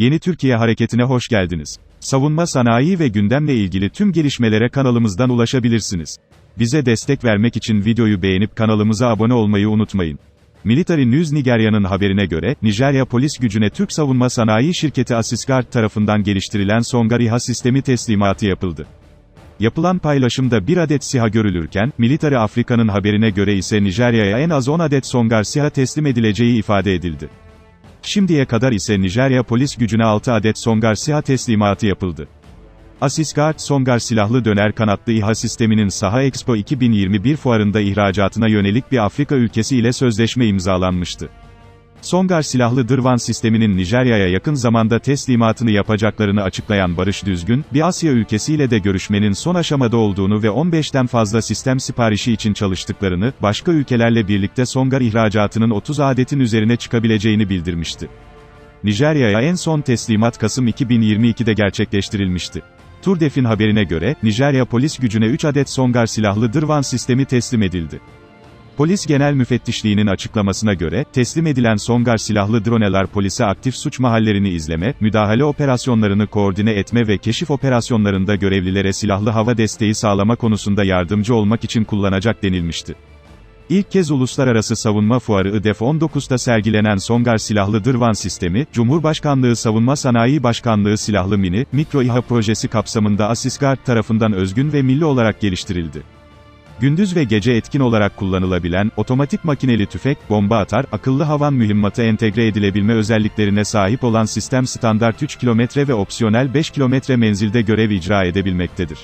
Yeni Türkiye Hareketi'ne hoş geldiniz. Savunma sanayi ve gündemle ilgili tüm gelişmelere kanalımızdan ulaşabilirsiniz. Bize destek vermek için videoyu beğenip kanalımıza abone olmayı unutmayın. Military News Nigerya'nın haberine göre, Nijerya polis gücüne Türk savunma sanayi şirketi Asisguard tarafından geliştirilen Songar İHA sistemi teslimatı yapıldı. Yapılan paylaşımda bir adet SİHA görülürken, Military Afrika'nın haberine göre ise Nijerya'ya en az 10 adet Songar SİHA teslim edileceği ifade edildi. Şimdiye kadar ise Nijerya polis gücüne 6 adet Songar SİHA teslimatı yapıldı. Asisguard Songar silahlı döner kanatlı İHA sisteminin Saha Expo 2021 fuarında ihracatına yönelik bir Afrika ülkesi ile sözleşme imzalanmıştı. Songar silahlı Dırvan sisteminin Nijerya'ya yakın zamanda teslimatını yapacaklarını açıklayan Barış Düzgün, bir Asya ülkesiyle de görüşmenin son aşamada olduğunu ve 15'ten fazla sistem siparişi için çalıştıklarını, başka ülkelerle birlikte Songar ihracatının 30 adetin üzerine çıkabileceğini bildirmişti. Nijerya'ya en son teslimat Kasım 2022'de gerçekleştirilmişti. Turdef'in haberine göre, Nijerya polis gücüne 3 adet Songar silahlı Dırvan sistemi teslim edildi. Polis Genel Müfettişliği'nin açıklamasına göre, teslim edilen Songar silahlı droneler polise aktif suç mahallerini izleme, müdahale operasyonlarını koordine etme ve keşif operasyonlarında görevlilere silahlı hava desteği sağlama konusunda yardımcı olmak için kullanacak denilmişti. İlk kez Uluslararası Savunma Fuarı IDEF 19'da sergilenen Songar silahlı Dırvan sistemi, Cumhurbaşkanlığı Savunma Sanayi Başkanlığı silahlı mini, mikro İHA projesi kapsamında Asisguard tarafından özgün ve milli olarak geliştirildi. Gündüz ve gece etkin olarak kullanılabilen, otomatik makineli tüfek, bomba atar, akıllı havan mühimmatı entegre edilebilme özelliklerine sahip olan sistem standart 3 km ve opsiyonel 5 km menzilde görev icra edebilmektedir.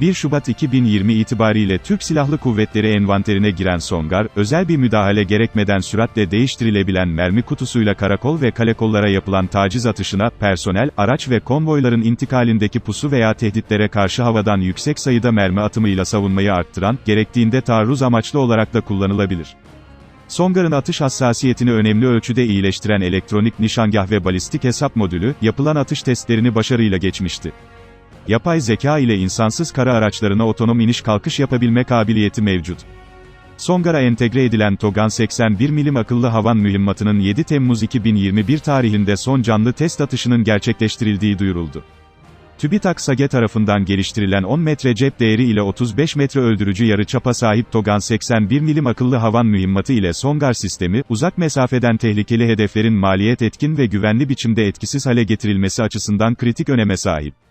1 Şubat 2020 itibariyle Türk Silahlı Kuvvetleri envanterine giren Songar, özel bir müdahale gerekmeden süratle değiştirilebilen mermi kutusuyla karakol ve kalekollara yapılan taciz atışına, personel, araç ve konvoyların intikalindeki pusu veya tehditlere karşı havadan yüksek sayıda mermi atımıyla savunmayı arttıran, gerektiğinde taarruz amaçlı olarak da kullanılabilir. Songar'ın atış hassasiyetini önemli ölçüde iyileştiren elektronik nişangah ve balistik hesap modülü, yapılan atış testlerini başarıyla geçmişti. Yapay zeka ile insansız kara araçlarına otonom iniş kalkış yapabilme kabiliyeti mevcut. Songar'a entegre edilen Togan 81 milim akıllı havan mühimmatının 7 Temmuz 2021 tarihinde son canlı test atışının gerçekleştirildiği duyuruldu. TÜBİTAK SAGE tarafından geliştirilen 10 metre cep değeri ile 35 metre öldürücü yarı çapa sahip Togan 81 milim akıllı havan mühimmatı ile Songar sistemi, uzak mesafeden tehlikeli hedeflerin maliyet etkin ve güvenli biçimde etkisiz hale getirilmesi açısından kritik öneme sahip.